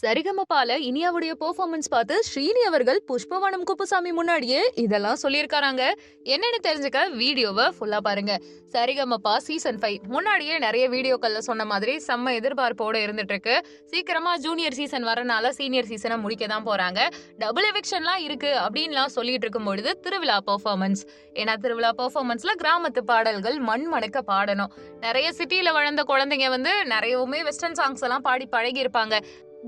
சரிகமபால இனியாவுடைய performance பார்த்து ஸ்ரீனி அவர்கள் புஷ்பவனம் குப்புசாமி முன்னாடியே இதெல்லாம் சொல்லியிருக்காராங்க. என்னன்னு தெரிஞ்சுக்க வீடியோவை ஃபுல்லா பாருங்க. சரிகமபா சீசன் ஃபைவ் முன்னாடியே நிறைய வீடியோக்கள்ல சொன்ன மாதிரி செம்ம எதிர்பார்ப்போட இருந்துட்டு இருக்கு சீக்கிரமா ஜூனியர் சீசன் வரனால சீனியர் சீசனை முடிக்க தான் போறாங்க. டபுள் எவிக்ஷன்லாம் இருக்கு அப்படின்லாம் சொல்லிட்டு இருக்கும் பொழுது திருவிழா பெர்ஃபார்மன்ஸ் ஏன்னா திருவிழா பெர்ஃபார்மன்ஸ்ல கிராமத்து பாடல்கள் மண் மணக்க பாடணும். நிறைய சிட்டியில வளர்ந்த குழந்தைங்க வந்து நிறையவுமே வெஸ்டர்ன் சாங்ஸ் எல்லாம் பாடி பழகி இருப்பாங்க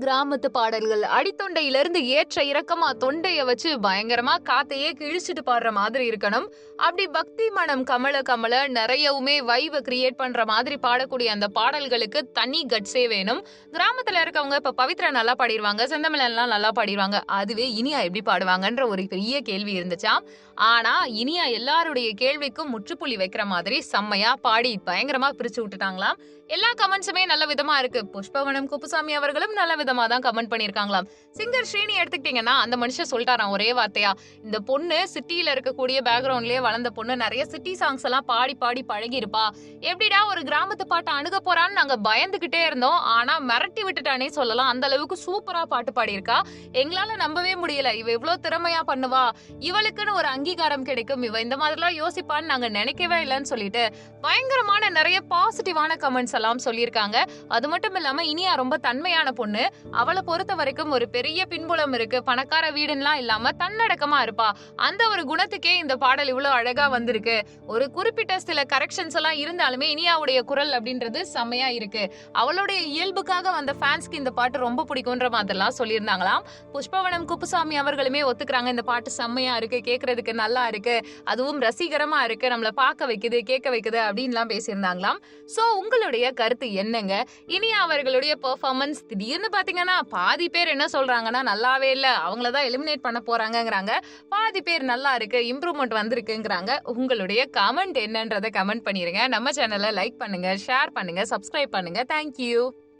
கிராமத்து பாடல்கள். அடித்தொண்டையில இருந்து ஏற்ற இறக்கமா தொண்டைய வச்சு பயங்கரமா காத்தையே கிழிச்சிட்டு பாடுற மாதிரி இருக்கணும். அப்படி பக்தி மனம் கமல கமல நிறையவுமே வைவ கிரியேட் பண்ற மாதிரி பாடக்கூடிய அந்த பாடல்களுக்கு தனி கட்ஸே வேணும். கிராமத்துல இருக்கவங்க இப்ப பவித்ரா நல்லா பாடிடுவாங்க செந்தமிழன்லாம் நல்லா பாடிடுவாங்க அதுவே இனியா எப்படி பாடுவாங்கன்ற ஒரு பெரிய கேள்வி இருந்துச்சாம் ஆனா இனியா எல்லாருடைய கேள்விக்கும் முற்றுப்புள்ளி வைக்கிற மாதிரி செம்மையா பாடி பயங்கரமா பிரிச்சு விட்டுட்டாங்களாம். எல்லா கமெண்ட்ஸுமே நல்ல விதமா இருக்கு. புஷ்பவனம் குப்புசாமி அவர்களும் நல்ல விதம் தான் கமெண்ட் பண்ணிருக்காங்களாம் சிங்கர் ஸ்ரீனி எடுத்துக்கிட்டீங்கன்னா அந்த மனுஷன் சொல்லிட்டாராம் ஒரே வார்த்தையா இந்த பொண்ணு சிட்டியில இருக்கக்கூடிய பேக்ரவுண்ட்லயே வளர்ந்த பொண்ணு நிறைய சிட்டி சாங்ஸ் எல்லாம் பாடி பாடி பழகி இருப்பா எப்படிடா ஒரு கிராமத்து பாட்டை அணுக போறான்னு நாங்க பயந்துகிட்டே இருந்தோம். ஆனா மிரட்டி விட்டுட்டானே சொல்லலாம். அந்த அளவுக்கு சூப்பரா பாட்டு பாடியிருக்கா. எங்களால நம்பவே முடியல. இவ இவ்வளவு திறமையா பண்ணுவா. இவளுக்குன்னு ஒரு அங்கீகாரம் கிடைக்கும். இவ இந்த மாதிரிலாம் யோசிப்பான்னு நாங்க நினைக்கவே இல்லைன்னு சொல்லிட்டு பயங்கரமான நிறைய பாசிட்டிவான கமெண்ட்ஸ் எல்லாம் சொல்லியிருக்காங்க. அது மட்டும் இல்லாம இனியா ரொம்ப தன்மையான பொண்ணு. அவளை பொறுத்த வரைக்கும் ஒரு பெரிய பின்புலம் இருக்கு. பணக்கார வீடுலாம் இல்லாம தன்னடக்கமா இருப்பா. அந்த ஒரு குணத்துக்கே இந்த பாடல் இவ்வளவு அழகா வந்திருக்கு. ஒரு குறிப்பிட்ட சில கரெக்ஷன்ஸ் எல்லாம் இருந்தாலுமே இனியாவுடைய குரல் அப்படின்றது செம்மையா இருக்கு. அவளுடைய இயல்புக்காக வந்த ஃபேன்ஸ்க்கு இந்த பாட்டு ரொம்ப பிடிக்கும்ன்ற மாதிரிலாம் சொல்லியிருந்தாங்களாம். புஷ்பவனம் குப்புசாமி அவர்களுமே ஒத்துக்கிறாங்க. இந்த பாட்டு செம்மையா இருக்கு. கேட்கறதுக்கு நல்லா இருக்கு. அதுவும் ரசிகரமா இருக்கு. நம்மள பார்க்க வைக்குது கேட்க வைக்குது அப்படின்லாம் பேசியிருந்தாங்களாம். சோ உங்களுடைய கருத்து என்னங்க? இனி அவர்களுடைய பெர்ஃபார்மன்ஸ் திடீர்னு பாத்தீங்கன்னா பாதி பேர் என்ன சொல்றாங்கன்னா நல்லாவே இல்ல. அவங்கள தான் எலிமினேட் பண்ண போறாங்கங்கிறாங்க. பாதி பேர் நல்லா இருக்கு இம்ப்ரூவ்மெண்ட் வந்திருக்குங்கிறாங்க. உங்களுடைய கமெண்ட் என்னன்றதை கமெண்ட் பண்ணிருங்க. நம்ம சேனலை லைக் பண்ணுங்க ஷேர் பண்ணுங்க சப்ஸ்கிரைப் பண்ணுங்க. தேங்க்யூ